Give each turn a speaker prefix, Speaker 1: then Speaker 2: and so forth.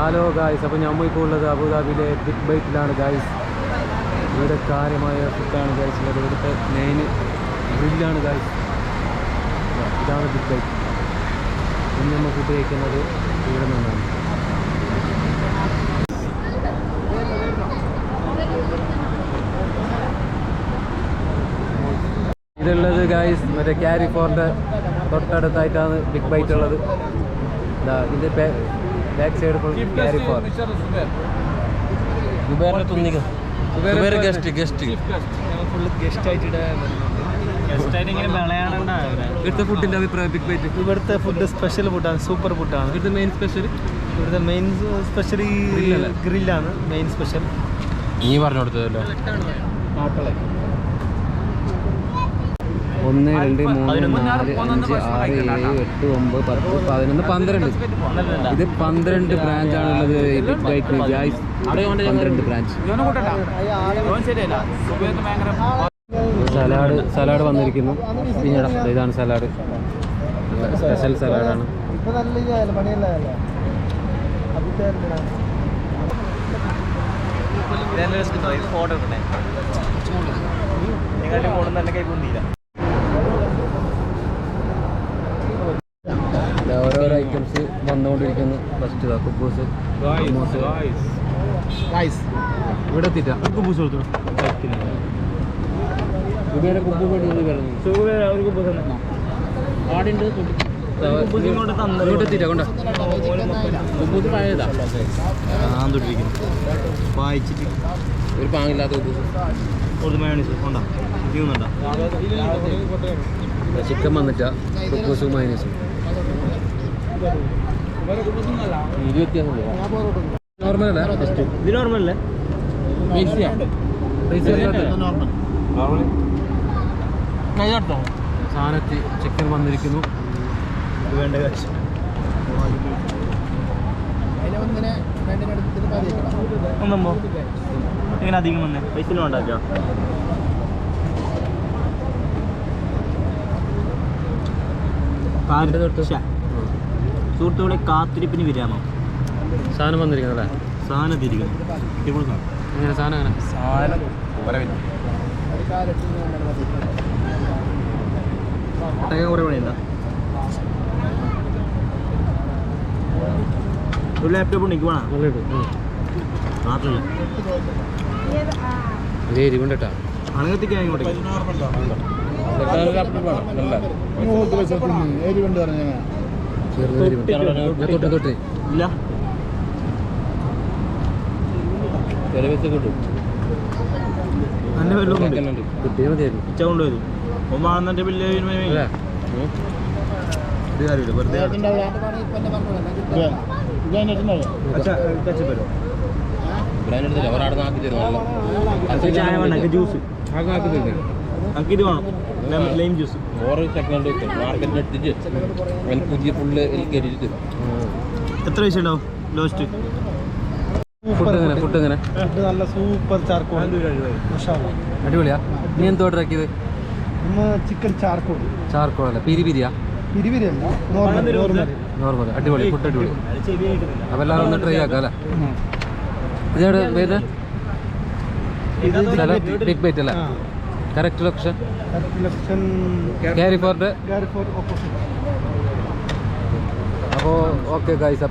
Speaker 1: hello guys അപ്പോൾ ഞാൻ ഇപ്പോൾ ഉള്ളത് അബുദാബിയിലെ ബിഗ് ബൈറ്റിലാണ് ഗായ്സ് ഇവിടെ കാര്യമായ ഫുഡാണ് ഗായ്സ് ഉള്ളത് ഇവിടുത്തെ മെയിൻ ഗ്രില്ലാണ് ഗായ്സ് ഇതാണ് ബിഗ് ബൈറ്റ് ഇന്ന് നമ്മൾ ഫുഡ് കഴിക്കുന്നത് ഇവിടെ നിന്നാണ് ഇതുള്ളത് ഗായ്സ് മറ്റേ ക്യാരി ഫോറിൻ്റെ തൊട്ടടുത്തായിട്ടാണ് ബിഗ് ബൈറ്റ് ഉള്ളത് ഇതാ ഇതിൻ്റെ బ్యాక్ సైడ్ క్యారీ ഫോർ
Speaker 2: സുബേറിനെ തുന്നിക്കും സുബേർ ഗസ്റ്റ് ഗസ്റ്റ് ഇവിടുത്തെ ഫുഡിന്റെ അഭിപ്രായം ബിഗ് ബൈറ്റ്
Speaker 3: ഇവിടുത്തെ ഫുഡ് സ്പെഷ്യൽ ഫുഡാണ് സൂപ്പർ ഫുഡാണ്
Speaker 2: ഇവിടുത്തെ മെയിൻ സ്പെഷ്യൽ
Speaker 3: ഇവിടുത്തെ മെയിൻ സ്പെഷ്യൽ ഗ്രില്ലാണ് മെയിൻ സ്പെഷ്യൽ
Speaker 2: നീ പറഞ്ഞു കൊടുത്തതല്ലോ ആട്ടളെ
Speaker 1: ഒന്ന് രണ്ട് മൂന്ന് നാല് അഞ്ച് ആറ് ഏഴ് എട്ട് ഒമ്പത് പത്ത് പതിനൊന്ന് പന്ത്രണ്ട് ഇത് പന്ത്രണ്ട് ബ്രാഞ്ച് ആണുള്ളത് പന്ത്രണ്ട് ബ്രാഞ്ച് സലാഡ് സലാഡ് വന്നിരിക്കുന്നു പിന്നീടാ ഇതാണ് സലാഡ് സ്പെഷ്യൽ സലാഡാണ് ഫോട്ടോ നിങ്ങളുടെ ഫോണിൽ തന്നെ കൈ കൊണ്ടില്ല വന്നുകൊണ്ടിരിക്കുന്നു ഫസ്റ്റ് കുബൂസ് ഇവിടെ എത്തിട്ടാ
Speaker 2: കുബൂസ് കൊടുത്തു ഇവിടെ വായിച്ചിട്ട് ഒരു പാങ്ങില്ലാത്ത
Speaker 1: ചിക്കൻ വന്നിട്ടാ കുബൂസും മയനീസും ഇത് ചിക്കൻ വന്നിരിക്കുന്നു വേണ്ട
Speaker 2: എങ്ങനെ അധികം വന്നേ പൈസ ഉണ്ടാക്കിയോ കാറിൻ്റെ തൊട്ട് സുഹൃത്തുക്കളെ കാത്തിരിപ്പിന് വിരാമം
Speaker 1: സാധനം അല്ലേ
Speaker 2: സാധനം തിരിക്കുന്നു എങ്ങനെ സാധനം എങ്ങനെ കുറേ പണിയുണ്ടോ ഒരു ലാപ്ടോപ്പ് ഉണ്ട് എനിക്ക്
Speaker 1: വേണം അതേ എരിവുണ്ടട്ടാ
Speaker 3: ലാപ്ടോപ്പ് വേണം
Speaker 1: ഇല്ല
Speaker 2: നല്ല വെള്ളം ഉച്ച ജ്യൂസ്
Speaker 1: ആക്കി തരുന്നത്
Speaker 2: ഞങ്ങൾക്ക് വേണം ലൈം ജ്യൂസ്
Speaker 1: ഓറ് സെക്കൻഡ് വെക്കും മാർക്കറ്റിൽ എടുത്തിട്ട് പുതിയ ഫുള്ള് എനിക്ക്
Speaker 2: എത്ര പൈസ ലോസ്റ്റ്
Speaker 3: നല്ല സൂപ്പർ ചാർക്കോൾ
Speaker 1: അടിപൊളിയാ നീ എന്തോ ഓർഡർ ആക്കിയത്
Speaker 3: ചിക്കൻ ചാർക്കോൾ അല്ല പിരി നോർമൽ
Speaker 1: അടിപൊളി ഫുഡ് അടിപൊളി അപ്പം എല്ലാവരും ഒന്ന് ട്രൈ ആക്കാം അല്ലേ ബിഗ് ബൈറ്റ് അല്ലേ correct location location Carrefour
Speaker 3: Carrefour opposite അപ്പോൾ ഓക്കെ ഗൈസ്